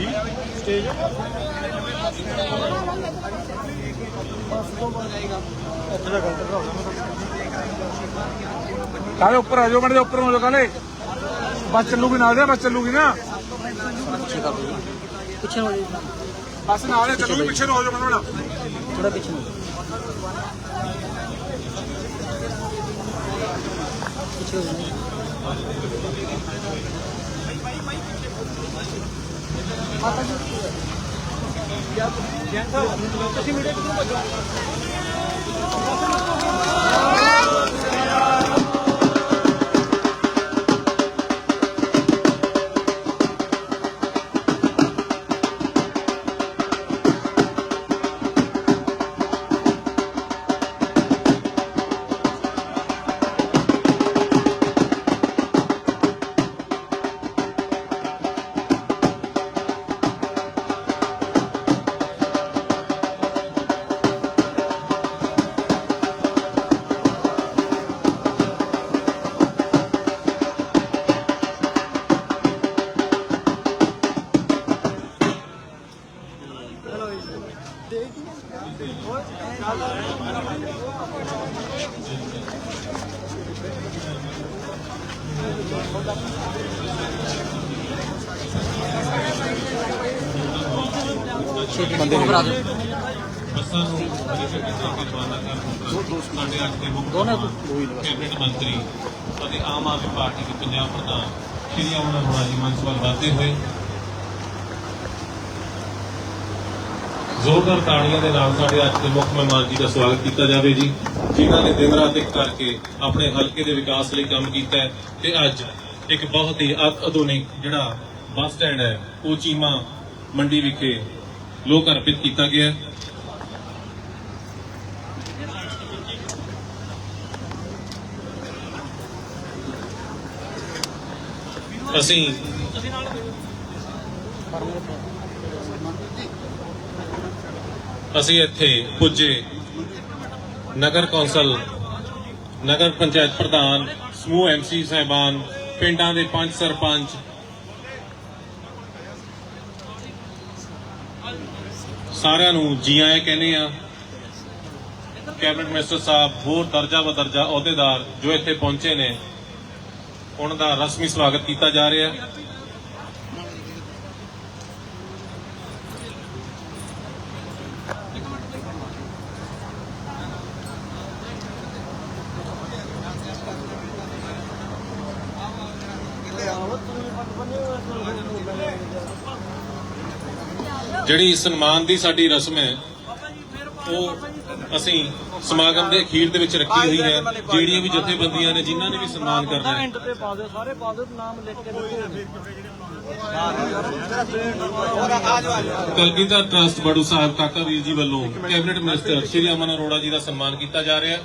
Stage ਇੱਥੇ ਦਾ ਗਲਤ ਕਾਲੇ ਉੱਪਰ ਆ ਜਾਓ ਮੜੇ ਉੱਪਰ ਹੋ ਜਾਓ ਕਾਲੇ। ਬਸ ਚੱਲੂਗੀ ਨਾਲ ਦੇ ਬਸ ਚੱਲੂਗੀ ਨਾ। ਪਿੱਛੇ ਹੋ ਬਸ ਨਾਲ ਚੱਲੂਗੀ ਪਿੱਛੇ ਹੋ ਜਾਓ ਮਨੋਣਾ ਥੋੜਾ ਪਿੱਛੇ ਨੂੰ। ਪਿੱਛੇ ਹੋ ਜਾਣਾ ਛੇਤੀ ਕੈਬਨਿਟ ਮੰਤਰੀ ਅਤੇ ਆਮ ਆਦਮੀ ਪਾਰਟੀ ਦੇ ਪੰਜਾਬ ਪ੍ਰਧਾਨ ਸ਼੍ਰੀ ਅਮਨ ਅਰੋੜਾ ਜੀ ਮੰਚ ਵੱਲ ਵਧਦੇ ਹੋਏ ਜ਼ੋਰਦਾਰ ਤਾੜੀਆਂ ਦੇ ਨਾਲ ਸਾਡੇ ਅੱਜ ਦੇ ਮੁੱਖ ਮਹਿਮਾਨ ਜੀ ਦਾ ਸਵਾਗਤ ਕੀਤਾ ਜਾਵੇ ਜੀ, ਜਿਨ੍ਹਾਂ ਨੇ ਦਿਨ ਰਾਤ ਇੱਕ ਕਰਕੇ ਆਪਣੇ ਹਲਕੇ ਦੇ ਵਿਕਾਸ ਲਈ ਕੰਮ ਕੀਤਾ ਤੇ ਅੱਜ ਇੱਕ ਬਹੁਤ ਹੀ ਅਤ ਆਧੁਨਿਕ ਜਿਹੜਾ ਬੱਸ ਸਟੈਂਡ ਹੈ, ਉਹ ਚੀਮਾ ਮੰਡੀ ਵਿਖੇ ਲੋਕ ਅਰਪਿਤ ਕੀਤਾ ਗਿਆ ਅਸੀਂ ਅਸੀਂ ਇੱਥੇ ਪੁੱਜੇ। ਨਗਰ ਕੌਂਸਲ, ਨਗਰ ਪੰਚਾਇਤ ਪ੍ਰਧਾਨ, ਸਮੂਹ ਐਮਸੀ ਸਹਿਬਾਨ, ਪਿੰਡਾਂ ਦੇ ਪੰਚ ਸਰਪੰਚ, ਸਾਰਿਆਂ ਨੂੰ ਜੀ ਆਇਆਂ ਕਹਿੰਦੇ ਆ ਕੈਬਨਿਟ ਮਿਨਿਸਟਰ ਸਾਹਿਬ ਹੋਰ ਦਰਜਾ ਬਦਰਜਾ ਅਹੁਦੇਦਾਰ ਜੋ ਇੱਥੇ ਪਹੁੰਚੇ ਨੇ ਉਹਨਾਂ ਦਾ ਰਸਮੀ ਸਵਾਗਤ ਕੀਤਾ ਜਾ ਰਿਹਾ ਹੈ। ਜਿਹੜੀ ਸਨਮਾਨ ਦੀ ਸਾਡੀ ਰਸਮ ਹੈ, ਉਹ ਅਸੀਂ ਸਮਾਗਮ ਦੇ ਅਖੀਰ ਦੇ ਵਿੱਚ ਰੱਖੀ ਹੋਈ ਹੈ ਜਿਹੜੀਆਂ ਵੀ ਜਥੇਬੰਦੀਆਂ ਨੇ ਜਿਨ੍ਹਾਂ ਨੇ ਵੀ ਸਨਮਾਨ ਕਰਨਾ ਹੈ। ਐਂਡ ਤੇ ਪਾ ਦਿਓ ਸਾਰੇ ਪਾ ਦਿਓ ਨਾਮ ਲਿਖ ਕੇ ਕਲਗੀਧਰ ਟਰਸਟ ਬੜੂ ਸਾਹਿਬ ਕਾਕਾ ਵੀਰ ਜੀ ਵੱਲੋਂ ਕੈਬਨਿਟ ਮਿਨਿਸਟਰ ਸ਼੍ਰੀ ਅਮਨ ਅਰੋੜਾ ਜੀ ਦਾ ਸਨਮਾਨ ਕੀਤਾ ਜਾ ਰਿਹਾ ਹੈ।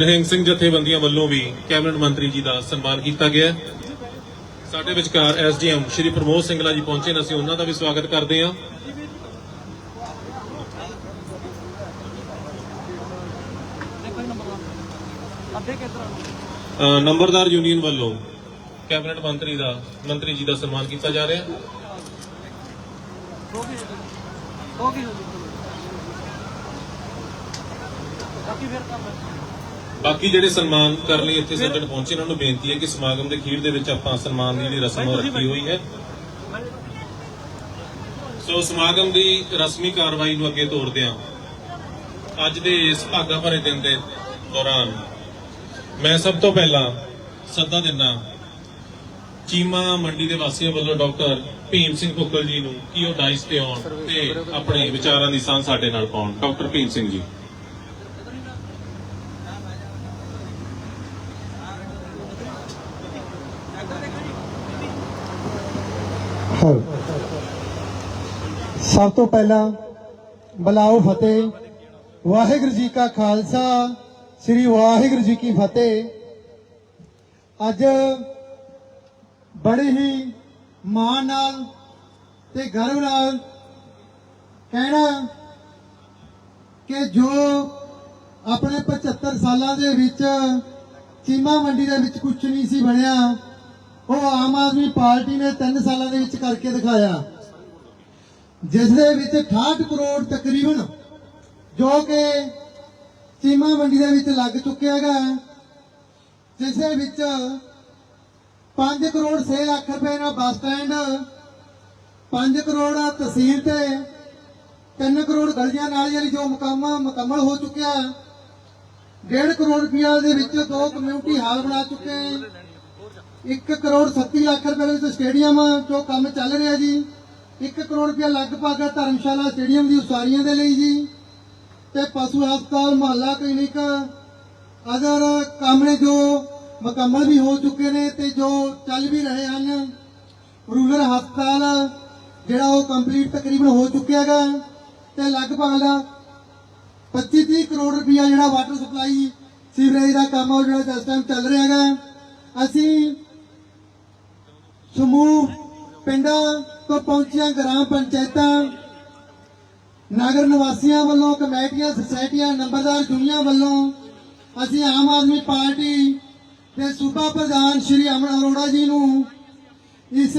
ਨਿਹੰਗ ਸਿੰਘ ਜਥੇਬੰਦੀਆਂ ਵੱਲੋਂ ਵੀ ਕੈਬਨਿਟ ਮੰਤਰੀ ਜੀ ਦਾ ਸਨਮਾਨ ਕੀਤਾ ਗਿਆ ਸਾਡੇ ਵਿਚਕਾਰ ਐਸਡੀਐਮ ਸ਼੍ਰੀ ਪ੍ਰਮੋਦ ਸਿੰਘਲਾ ਜੀ ਪਹੁੰਚੇ ਨੇ, ਅਸੀਂ ਉਹਨਾਂ ਦਾ ਵੀ ਸਵਾਗਤ ਕਰਦੇ ਹਾਂ। ਨੰਬਰਦਾਰ ਯੂਨੀਅਨ ਵੱਲੋਂ ਕੈਬਨਿਟ ਮੰਤਰੀ ਦਾ, ਮੰਤਰੀ ਜੀ ਦਾ ਸਨਮਾਨ ਕੀਤਾ ਜਾ ਰਿਹਾ ਹੋ। ਗਈ ਹੋ ਗਈ ਬਾਕੀ ਫਿਰ ਕੰਮ ਬਾਕੀ ਜਿਹੜੇ ਸਨਮਾਨ ਕਰਨ ਲਈ ਇੱਥੇ ਸੱਜਣ ਪਹੁੰਚੇ ਉਹਨਾਂ ਨੂੰ ਬੇਨਤੀ ਹੈ ਕਿ ਸਮਾਗਮ ਦੇ ਅਖੀਰ ਦੇ ਵਿੱਚ ਆਪਾਂ ਸਨਮਾਨ ਦੀ ਜਿਹੜੀ ਰਸਮ ਰੱਖੀ ਹੋਈ ਹੈ। ਸੋ ਸਮਾਗਮ ਦੀ ਰਸਮੀ ਕਾਰਵਾਈ ਨੂੰ ਅੱਗੇ ਤੋਰਦੇ ਹਾਂ ਅੱਜ ਦੇ ਇਸ ਭਾਗਾ ਭਰੇ ਦਿਨ ਦੇ ਦੌਰਾਨ ਮੈਂ ਸਭ ਤੋਂ ਪਹਿਲਾਂ ਸੱਦਾ ਦਿੰਦਾ ਚੀਮਾ ਮੰਡੀ ਦੇ ਵਾਸੀਆਂ ਵੱਲੋਂ ਡਾਕਟਰ ਭੀਮ ਸਿੰਘ ਭੁੱਕਲ ਜੀ ਨੂੰ ਕਿ ਉਹ ਡਾਈਸ ਤੇ ਆਉਣ ਤੇ ਆਪਣੇ ਵਿਚਾਰਾਂ ਦੀ ਸਾਂਝ ਸਾਡੇ ਨਾਲ ਪਾਉਣ। ਡਾਕਟਰ ਭੀਮ ਸਿੰਘ ਜੀ। ਸਭ ਤੋਂ ਪਹਿਲਾਂ ਬਲਾਓ ਫਤਿਹ। ਵਾਹਿਗੁਰੂ ਜੀ ਕਾ ਖਾਲਸਾ, ਸ੍ਰੀ ਵਾਹਿਗੁਰੂ ਜੀ ਕੀ ਫਤਿਹ। ਅੱਜ ਬੜੇ ਹੀ ਮਾਣ ਨਾਲ ਤੇ ਗਰਵ ਨਾਲ ਕਹਿਣਾ ਕਿ ਜੋ ਆਪਣੇ 75 ਸਾਲਾਂ ਦੇ ਵਿੱਚ ਚੀਮਾ ਮੰਡੀ ਦੇ ਵਿੱਚ ਕੁਝ ਨਹੀਂ ਸੀ ਬਣਿਆ, ਉਹ ਆਮ ਆਦਮੀ ਪਾਰਟੀ ਨੇ 3 ਸਾਲਾਂ ਦੇ ਵਿੱਚ ਕਰਕੇ ਦਿਖਾਇਆ। ਜਿਸ ਦੇ ਵਿੱਚ 68 ਕਰੋੜ ਤਕਰੀਬਨ ਜੋ ਕਿ ਚੀਮਾ ਮੰਡੀ ਦੇ ਵਿੱਚ ਲੱਗ ਚੁੱਕਿਆ ਹੈਗਾ, ਜਿਸ ਦੇ ਵਿੱਚ 5 ਕਰੋੜ 6 ਲੱਖ ਰੁਪਏ ਨਾਲ ਬੱਸ ਸਟੈਂਡ 5 ਕਰੋੜ ਤਹਿਸੀਲ ਤੇ 3 ਕਰੋੜ ਗਲੀਆਂ ਨਾਲੀਆਂ ਲਈ ਜੋ ਮੁਕੰਮਲ ਮੁਕੰਮਲ ਹੋ ਚੁੱਕਿਆ ਹੈ 1.5 ਕਰੋੜ ਰੁਪਇਆ ਦੇ ਵਿੱਚ ਦੋ ਕਮਿਊਨਿਟੀ ਹਾਲ ਬਣਾ ਚੁੱਕੇ ਹੈ 1 ਕਰੋੜ 37 ਲੱਖ ਰੁਪਏ ਦੇ ਵਿੱਚ ਸਟੇਡੀਅਮ ਜੋ ਕੰਮ ਚੱਲ ਰਿਹਾ ਜੀ। 1 ਕਰੋੜ ਰੁਪਇਆ ਲਗਭਗ ਧਰਮਸ਼ਾਲਾ ਸਟੇਡੀਅਮ ਦੀ ਉਸਾਰੀਆਂ ਦੇ ਲਈ ਜੀ। ਤੇ ਪਸ਼ੂ ਹਸਪਤਾਲ, ਮੁਹੱਲਾ ਕਲੀਨਿਕ ਅਦਰ ਕੰਮ ਨੇ ਜੋ ਮੁਕੰਮਲ ਵੀ ਹੋ ਚੁੱਕੇ ਨੇ ਤੇ ਜੋ ਚੱਲ ਵੀ ਰਹੇ ਹਨ, ਰੂਰਲ ਹਸਪਤਾਲ, ਜਿਹੜਾ ਉਹ ਕੰਪਲੀਟ ਤਕਰੀਬਨ ਹੋ ਚੁੱਕਿਆ ਹੈਗਾ ਤੇ ਲਗਭਗ 25-30 ਕਰੋੜ ਰੁਪਇਆ ਜਿਹੜਾ ਵਾਟਰ ਸਪਲਾਈ ਸੀਵਰੇਜ ਦਾ ਕੰਮ ਉਹ ਜਿਹੜਾ ਇਸ ਟਾਈਮ ਚੱਲ ਰਿਹਾ ਹੈਗਾ। ਅਸੀਂ ਸਮੂਹ, ਪਿੰਡਾਂ ਤੋਂ ਪਹੁੰਚੀਆਂ ਗ੍ਰਾਮ ਪੰਚਾਇਤਾਂ, ਨਗਰ ਨਿਵਾਸੀਆਂ ਵੱਲੋਂ, ਕਮੇਟੀਆਂ, ਸੁਸਾਇਟੀਆਂ, ਨੰਬਰਦਾਰ ਜੁਨੀਆਂ ਵੱਲੋਂ ਅਸੀਂ ਆਮ ਆਦਮੀ ਪਾਰਟੀ ਦੇ ਸੂਬਾ ਪ੍ਰਧਾਨ ਸ਼੍ਰੀ ਅਮਨ ਅਰੋੜਾ ਜੀ ਨੂੰ ਇਸ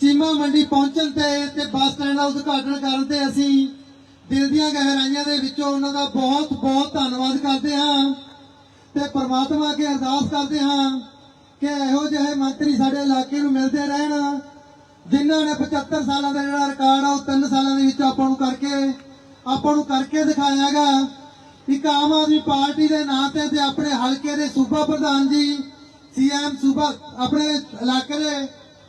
ਚੀਮਾ ਮੰਡੀ ਪਹੁੰਚਣ ਤੇ ਤੇ ਬੱਸ ਸਟੈਂਡ ਦਾ ਉਦਘਾਟਨ ਕਰਨ ਤੇ ਅਸੀਂ ਦਿਲ ਦੀਆਂ ਗਹਿਰਾਈਆਂ ਦੇ ਵਿੱਚੋਂ ਉਹਨਾਂ ਦਾ ਬਹੁਤ ਬਹੁਤ ਧੰਨਵਾਦ ਕਰਦੇ ਹਾਂ ਤੇ ਪਰਮਾਤਮਾ ਅੱਗੇ ਅਰਦਾਸ ਕਰਦੇ ਹਾਂ ਕਿ ਇਹੋ ਜਿਹੇ ਮੰਤਰੀ ਸਾਡੇ ਇਲਾਕੇ ਨੂੰ ਮਿਲਦੇ ਰਹਿਣ। ਜਿਨ੍ਹਾਂ ਨੇ 75 ਸਾਲਾਂ ਦਾ ਜਿਹੜਾ ਰਿਕਾਰਡ ਆ ਉਹ 3 ਸਾਲਾਂ ਦੇ ਵਿੱਚ ਆਪਾਂ ਨੂੰ ਕਰਕੇ ਆਪਾਂ ਨੂੰ ਕਰਕੇ ਦਿਖਾਇਆ ਹੈਗਾ। ਇੱਕ ਆਮ ਆਦਮੀ ਪਾਰਟੀ ਦੇ ਨਾਂ ਤੇ ਤੇ ਆਪਣੇ ਹਲਕੇ ਦੇ ਸੂਬਾ ਪ੍ਰਧਾਨ ਜੀ ਸੀਐਮ ਸੂਬਾ ਆਪਣੇ ਇਲਾਕੇ ਦੇ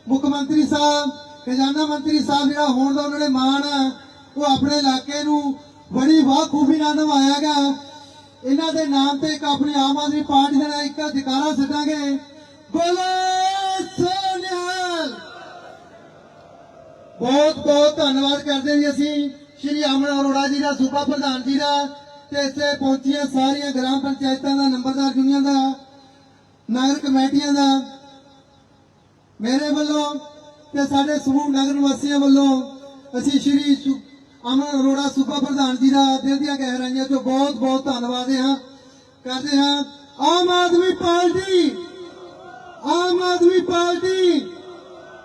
ਮੁੱਖ ਮੰਤਰੀ ਸਾਹਿਬ ਖਜ਼ਾਨਾ ਮੰਤਰੀ ਸਾਹਿਬ ਜਿਹੜਾ ਹੋਣ ਦਾ ਉਹਨਾਂ ਨੇ ਮਾਣ ਆ, ਉਹ ਆਪਣੇ ਇਲਾਕੇ ਨੂੰ ਬੜੀ ਖੂਬੀ ਨਾਲ ਨਿਭਾਇਆ ਹੈਗਾ। ਇਹਨਾਂ ਦੇ ਨਾਮ ਤੇ ਇੱਕ ਆਪਣੀ ਆਮ ਆਦਮੀ ਪਾਰਟੀ ਦਾ ਇੱਕ ਜਕਾਰਾ ਛੱਡਾਂਗੇ ਬੋਲੇ ਸੋਨਿਆਲ ਬਹੁਤ ਬਹੁਤ ਧੰਨਵਾਦ ਕਰਦੇ ਜੀ ਅਸੀਂ ਸ਼੍ਰੀ ਅਮਨ ਅਰੋੜਾ ਜੀ ਦਾ, ਸੂਬਾ ਪ੍ਰਧਾਨ ਜੀ ਦਾ ਤੇ ਇੱਥੇ ਪਹੁੰਚੀਆਂ ਸਾਰੀਆਂ ਗ੍ਰਾਮ ਪੰਚਾਇਤਾਂ ਦਾ, ਨੰਬਰਦਾਰ ਜੁਨੀਆਂ ਦਾ, ਨਗਰ ਕਮੇਟੀਆਂ ਦਾ, ਮੇਰੇ ਵੱਲੋਂ ਤੇ ਸਾਡੇ ਸਮੂਹ ਨਗਰ ਨਿਵਾਸੀਆਂ ਵੱਲੋਂ ਅਸੀਂ ਸ਼੍ਰੀ ਅਮਨ ਅਰੋੜਾ ਸੂਬਾ ਪ੍ਰਧਾਨ ਜੀ ਦਾ ਦਿਲ ਦੀਆਂ ਗਹਿਰਾਈਆਂ ਤੋਂ ਬਹੁਤ ਬਹੁਤ ਧੰਨਵਾਦ ਹਾਂ। ਕਰਦੇ ਹਾਂ ਆਮ ਆਦਮੀ ਪਾਰਟੀ ਆਮ ਆਦਮੀ ਪਾਰਟੀ।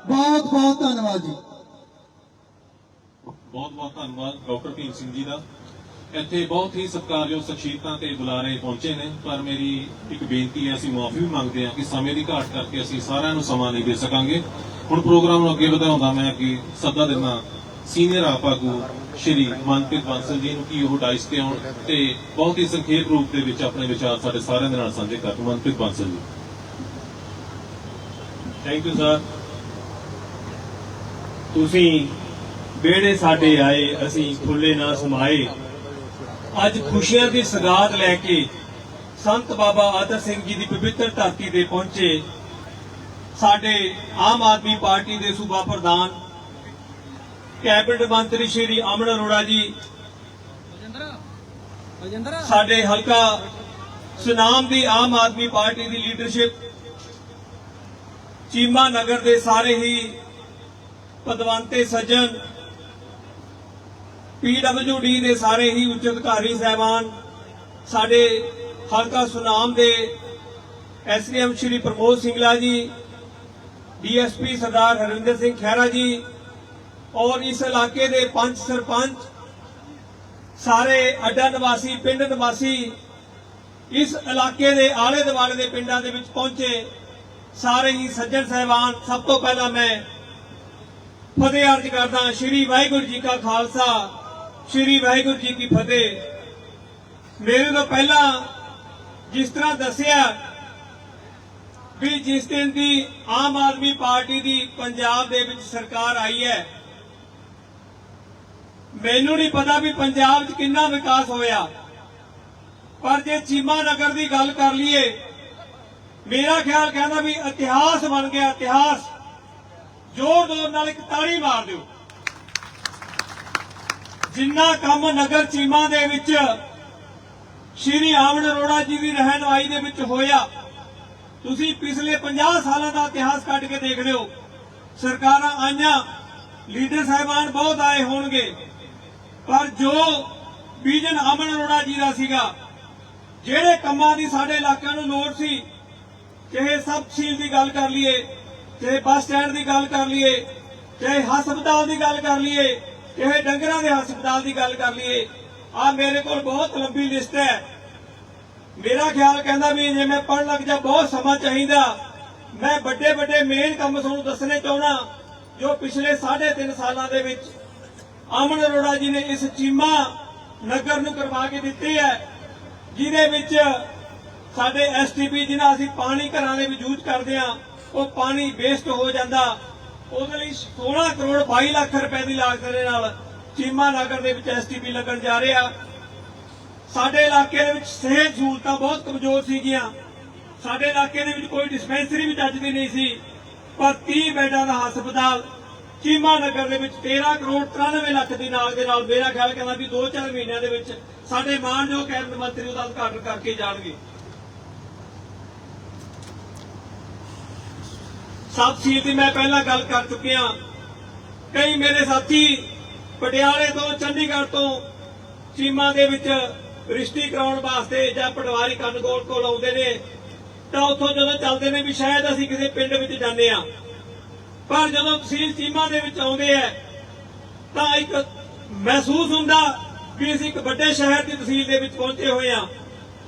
ਬਹੁਤ ਬਹੁਤ ਧੰਨਵਾਦ ਜੀ। ਬਹੁਤ ਬਹੁਤ ਧੰਨਵਾਦ ਡਾਕਟਰ ਭੀਮ ਸਿੰਘ ਜੀ ਦਾ। ਇੱਥੇ ਬਹੁਤ ਹੀ ਸਤਿਕਾਰਯੋਗ ਸ਼ਖਸੀਅਤਾਂ ਤੇ ਬੁਲਾਰੇ ਪਹੁੰਚੇ ਨੇ। ਪਰ ਮੇਰੀ ਇੱਕ ਬੇਨਤੀ ਹੈ, ਅਸੀਂ ਮਾਫੀ ਵੀ ਮੰਗਦੇ ਹਾਂ ਕਿ ਸਮੇਂ ਦੀ ਘਾਟ ਕਰਕੇ ਅਸੀਂ ਸਾਰਿਆਂ ਨੂੰ ਸਮਾਂ ਨਹੀਂ ਦੇ ਸਕਾਂਗੇ। ਹੁਣ ਪ੍ਰੋਗਰਾਮ ਨੂੰ ਅੱਗੇ ਵਧਾਉਂਦਾ ਮੈਂ ਕਿ ਸੱਦਾ ਦਿੰਦਾ ਸੀਨੀਅਰ ਆਪ ਆਗੂ ਸ਼੍ਰੀ ਮਨਪ੍ਰੀਤ ਬਾਂਸਲ ਜੀ ਨੂੰ ਕਿ ਉਹ ਡਾਇਸ ਤੇ ਆਉਣ ਤੇ ਬਹੁਤ ਹੀ ਸੰਖੇਪ ਰੂਪ ਦੇ ਵਿੱਚ ਆਪਣੇ ਵਿਚਾਰ ਸਾਡੇ ਸਾਰਿਆਂ ਦੇ ਨਾਲ ਸਾਂਝੇ ਕਰਨ। ਮਨਪ੍ਰੀਤ ਬਾਂਸਲ ਜੀ। ਥੈਂਕ ਯੂ ਸਰ ਤੁਸੀਂ ਵਿਹੜੇ ਸਾਡੇ ਆਏ, ਅਸੀਂ ਫੁੱਲੇ ਨਾ ਸਮਾਏ। ਅੱਜ ਖੁਸ਼ੀਆਂ ਦੀ ਸਗਾਤ ਲੈ ਕੇ ਸੰਤ ਬਾਬਾ ਆਦਰ ਸਿੰਘ ਜੀ ਦੀ ਪਵਿੱਤਰ ਧਰਤੀ ਤੇ ਪਹੁੰਚੇ ਸਾਡੇ ਆਮ ਆਦਮੀ ਪਾਰਟੀ ਦੇ ਸੂਬਾ ਪ੍ਰਧਾਨ, ਕੈਬਨਿਟ ਮੰਤਰੀ ਸ਼੍ਰੀ ਅਮਨ ਅਰੋੜਾ ਜੀ, ਸਾਡੇ ਹਲਕਾ ਸੁਨਾਮ ਦੀ ਆਮ ਆਦਮੀ ਪਾਰਟੀ ਦੀ ਲੀਡਰਸ਼ਿਪ ਚੀਮਾ ਨਗਰ ਦੇ ਸਾਰੇ ਹੀ ਪਦਵੰਤੇ ਸੱਜਣ ਪੀਡਬਲਯੂਡੀ ਦੇ ਸਾਰੇ ਹੀ ਉੱਚ ਅਧਿਕਾਰੀ ਸਹਿਬਾਨ, ਸਾਡੇ ਹਲਕਾ ਸੁਨਾਮ ਦੇ ਐਸਡੀਐਮ ਸ਼੍ਰੀ ਪ੍ਰਮੋਦ ਸਿੰਘਲਾ ਜੀ ਡੀਐਸਪੀ ਸਰਦਾਰ ਹਰਿੰਦਰ ਸਿੰਘ ਖਹਿਰਾ ਜੀ ਔਰ ਇਸ ਇਲਾਕੇ ਦੇ ਪੰਜ ਸਰਪੰਚ, ਸਾਰੇ ਅੱਡਾ ਨਿਵਾਸੀ, ਪਿੰਡ ਨਿਵਾਸੀ ਇਸ ਇਲਾਕੇ ਦੇ ਆਲੇ ਦੁਆਲੇ ਦੇ ਪਿੰਡਾਂ ਦੇ ਵਿੱਚ ਪਹੁੰਚੇ ਸਾਰੇ ਹੀ ਸੱਜਣ ਸਹਿਬਾਨ, ਸਭ ਤੋਂ ਪਹਿਲਾਂ ਮੈਂ ਫਤਿਹ ਅਰਜ ਕਰਦਾ ਸ਼੍ਰੀ ਵਾਹਿਗੁਰੂ ਜੀ ਕਾ ਖਾਲਸਾ, ਸ਼੍ਰੀ ਵਾਹਿਗੁਰੂ ਜੀ ਕੀ ਫਤਿਹ। ਮੇਰੇ ਤੋਂ ਪਹਿਲਾਂ ਜਿਸ ਤਰ੍ਹਾਂ ਦੱਸਿਆ ਵੀ ਜਿਸ ਦਿਨ ਦੀ ਆਮ ਆਦਮੀ ਪਾਰਟੀ ਦੀ ਪੰਜਾਬ ਦੇ ਵਿੱਚ ਸਰਕਾਰ ਆਈ ਹੈ, ਮੈਨੂੰ ਨਹੀਂ ਪਤਾ ਵੀ ਪੰਜਾਬ 'ਚ ਕਿੰਨਾ ਵਿਕਾਸ ਹੋਇਆ। ਪਰ ਜੇ ਚੀਮਾ ਨਗਰ ਦੀ ਗੱਲ ਕਰ ਲਈਏ ਮੇਰਾ ਖਿਆਲ ਕਹਿੰਦਾ ਵੀ ਇਤਿਹਾਸ ਬਣ ਗਿਆ, ਇਤਿਹਾਸ। ਜ਼ੋਰ ਜ਼ੋਰ ਨਾਲ ਇੱਕ ਤਾੜੀ ਮਾਰ ਦਿਓ। ਜਿੰਨਾ ਕੰਮ ਨਗਰ ਚੀਮਾ ਦੇ ਵਿੱਚ ਸ਼੍ਰੀ ਆਮਨ ਅਰੋੜਾ ਜੀ ਦੀ ਰਹਿਨੁਮਾਈ ਦੇ ਵਿੱਚ ਹੋਇਆ, ਤੁਸੀਂ ਪਿਛਲੇ 50 ਸਾਲਾਂ ਦਾ ਇਤਿਹਾਸ ਕੱਢ ਕੇ ਦੇਖ ਲਿਓ। ਸਰਕਾਰਾਂ ਆਈਆਂ, ਲੀਡਰ ਸਾਹਿਬਾਨ ਬਹੁਤ ਆਏ ਹੋਣਗੇ। ਪਰ ਜੋ ਵਿਜਨ ਅਮਨ ਅਰੋੜਾ ਜੀ ਦਾ ਸੀਗਾ, ਜਿਹੜੇ ਕੰਮਾਂ ਦੀ ਸਾਡੇ ਇਲਾਕਿਆਂ ਨੂੰ ਲੋੜ ਸੀ ਚਾਹੇ ਸਬ ਤਹਿਸੀਲ ਦੀ ਗੱਲ ਕਰ ਲਈਏ, ਚਾਹੇ ਬੱਸ ਸਟੈਂਡ ਦੀ ਗੱਲ ਕਰ ਲਈਏ, ਚਾਹੇ ਹਸਪਤਾਲ ਦੀ ਗੱਲ ਕਰ ਲਈਏ, ਚਾਹੇ ਡੰਗਰਾਂ ਦੇ ਹਸਪਤਾਲ ਦੀ ਗੱਲ ਕਰ ਲਈਏ ਆ ਮੇਰੇ ਕੋਲ ਬਹੁਤ ਲੰਬੀ ਲਿਸਟ ਹੈ। ਮੇਰਾ ਖਿਆਲ ਕਹਿੰਦਾ ਵੀ ਜੇ ਮੈਂ ਪੜ੍ਹਨ ਲੱਗ ਜਾ, ਬਹੁਤ ਸਮਾਂ ਚਾਹੀਦਾ। ਮੈਂ ਵੱਡੇ ਵੱਡੇ ਮੇਨ ਕੰਮ ਤੁਹਾਨੂੰ ਦੱਸਣੇ ਚਾਹਣਾ ਜੋ ਪਿਛਲੇ 3.5 ਸਾਲਾਂ ਦੇ ਵਿੱਚ ਅਮਨ ਅਰੋੜਾ ਜੀ ਨੇ ਇਸ ਚੀਮਾ ਨਗਰ ਨੂੰ ਕਰਵਾ ਕੇ ਦਿੱਤੀ ਹੈ, ਜਿਹਦੇ ਵਿੱਚ ਸਾਡੇ ਐਸਟੀਪੀ ਜਿਨ੍ਹਾਂ ਅਸੀਂ ਪਾਣੀ ਘਰਾਂ ਦੇ ਵਿੱਚ ਯੂਜ਼ ਕਰਦੇ ਆ ਉਹ ਪਾਣੀ ਵੇਸਟ ਹੋ ਜਾਂਦਾ। ਉਹਦੇ ਲਈ 16 ਕਰੋੜ 22 ਲੱਖ ਰੁਪਏ ਦੀ ਲਾਗਤ ਦੇ ਨਾਲ ਚੀਮਾ ਨਗਰ ਦੇ ਵਿੱਚ ਐਸਟੀਪੀ ਲੱਗਣ ਜਾ ਰਿਹਾ। ਸਾਡੇ ਇਲਾਕੇ ਦੇ ਵਿੱਚ ਸਿਹਤ ਸਹੂਲਤਾਂ ਬਹੁਤ ਕਮਜ਼ੋਰ ਸੀਗੀਆਂ। ਸਾਡੇ ਇਲਾਕੇ ਦੇ ਵਿੱਚ ਕੋਈ ਡਿਸਪੈਂਸਰੀ ਵੀ ਚੱਜ ਦੀ ਨਹੀਂ ਸੀ। ਪਰ 30 ਬੈੱਡਾਂ ਦਾ ਹਸਪਤਾਲ, ਚੀਮਾ ਨਗਰ ਦੇ ਵਿੱਚ 13 ਕਰੋੜ 93 ਲੱਖ ਦੀ ਨਾਲ ਦੇ ਨਾਲ ਮੇਰਾ ਖਿਆਲ ਕਹਿੰਦਾ ਵੀ 2-4 ਮਹੀਨਿਆਂ ਦੇ ਵਿੱਚ ਸਾਡੇ ਮਾਨਯੋਗ ਕੈਬਨਿਟ ਮੰਤਰੀ ਉਹਦਾ ਉਦਘਾਟਨ ਕਰਕੇ ਜਾਣਗੇ। ਸਬ ਦੀ ਮੈਂ ਪਹਿਲਾਂ ਗੱਲ ਕਰ ਚੁੱਕਿਆ ਕਈ ਮੇਰੇ ਸਾਥੀ ਪਟਿਆਲੇ ਤੋਂ, ਚੰਡੀਗੜ੍ਹ ਤੋਂ ਚੀਮਾ ਦੇ ਵਿੱਚ ਰਿਸ਼ਤੀ ਕਰਾਉਣ ਵਾਸਤੇ ਜਾਂ ਪਟਵਾਰੀ ਕੰਨਗੋਲ ਕੋਲ ਆਉਂਦੇ ਨੇ, ਤਾਂ ਉੱਥੋਂ ਜਦੋਂ ਚੱਲਦੇ ਨੇ ਵੀ ਸ਼ਾਇਦ ਅਸੀਂ ਕਿਸੇ ਪਿੰਡ ਵਿੱਚ ਜਾਂਦੇ ਆ ਪਰ ਜਦੋਂ ਤਹਿਸੀਲ ਚੀਮਾ ਦੇ ਵਿੱਚ ਆਉਂਦੇ ਆ ਤਾਂ ਇੱਕ ਮਹਿਸੂਸ ਹੁੰਦਾ ਵੀ ਅਸੀਂ ਇੱਕ ਵੱਡੇ ਸ਼ਹਿਰ ਦੀ ਤਹਿਸੀਲ ਦੇ ਵਿੱਚ ਪਹੁੰਚੇ ਹੋਏ ਆ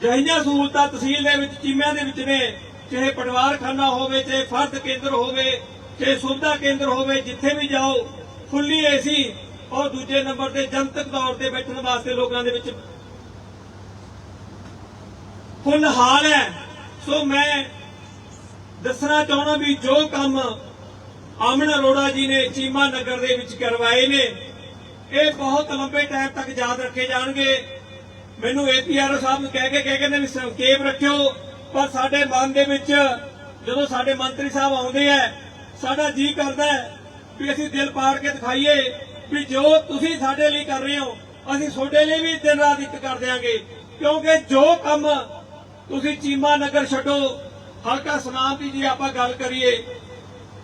ਜਹੀਆਂ ਸਹੂਲਤਾਂ ਤਹਿਸੀਲ ਦੇ ਵਿੱਚ, ਚੀਮਿਆਂ ਦੇ ਵਿੱਚ ਨੇ। ਚਾਹੇ ਪਟਵਾਰਖਾਨਾ ਹੋਵੇ, ਚਾਹੇ ਫਰਦ ਕੇਂਦਰ ਹੋਵੇ, ਚਾਹੇ ਸੁਵਿਧਾ ਕੇਂਦਰ ਹੋਵੇ, ਜਿੱਥੇ ਵੀ ਜਾਓ ਫੁੱਲੀ ਏਸੀ ਔਰ ਦੂਜੇ ਨੰਬਰ ਤੇ ਜਨਤਕ ਤੌਰ ਤੇ ਬੈਠਣ ਵਾਸਤੇ ਲੋਕਾਂ ਦੇ ਵਿੱਚ ਫੁੱਲ ਹਾਲ ਹੈ। ਸੋ ਮੈਂ ਦੱਸਣਾ ਚਾਹੁੰਦਾ ਵੀ ਜੋ ਕੰਮ ਆਮਨ ਅਰੋੜਾ ਜੀ ਨੇ ਚੀਮਾ ਨਗਰ ਦੇ ਵਿੱਚ ਕਰਵਾਏ ਨੇ, ਇਹ ਬਹੁਤ ਲੰਬੇ ਟਾਈਮ ਤੱਕ ਯਾਦ ਰੱਖੇ ਜਾਣਗੇ। ਮੈਨੂੰ ਏਪੀਆਰ ਸਾਹਿਬ ਨੂੰ ਕਹਿ ਕੇ, ਕਹਿ ਕਹਿੰਦੇ ਵੀ ਸੰਖੇਪ ਰੱਖਿਓ। ਪਰ ਸਾਡੇ ਮਨ ਦੇ ਵਿੱਚ ਜਦੋਂ ਸਾਡੇ ਮੰਤਰੀ ਸਾਹਿਬ ਆਉਂਦੇ ਆ, ਸਾਡਾ ਜੀ ਕਰਦਾ ਵੀ ਅਸੀਂ ਦਿਲ ਪਾੜ ਕੇ ਦਿਖਾਈਏ ਵੀ ਜੋ ਤੁਸੀਂ ਸਾਡੇ ਲਈ ਕਰ ਰਹੇ ਹੋ, ਅਸੀਂ ਤੁਹਾਡੇ ਲਈ ਵੀ ਦਿਨ ਰਾਤ ਇੱਕ ਕਰ ਦਿਆਂਗੇ। ਕਿਉਂਕਿ ਜੋ ਕੰਮ ਤੁਸੀਂ ਚੀਮਾ ਨਗਰ ਛੱਡੋ, ਹਲਕਾ ਸੁਨਾਮ ਦੀ ਜੇ ਆਪਾਂ ਗੱਲ ਕਰੀਏ,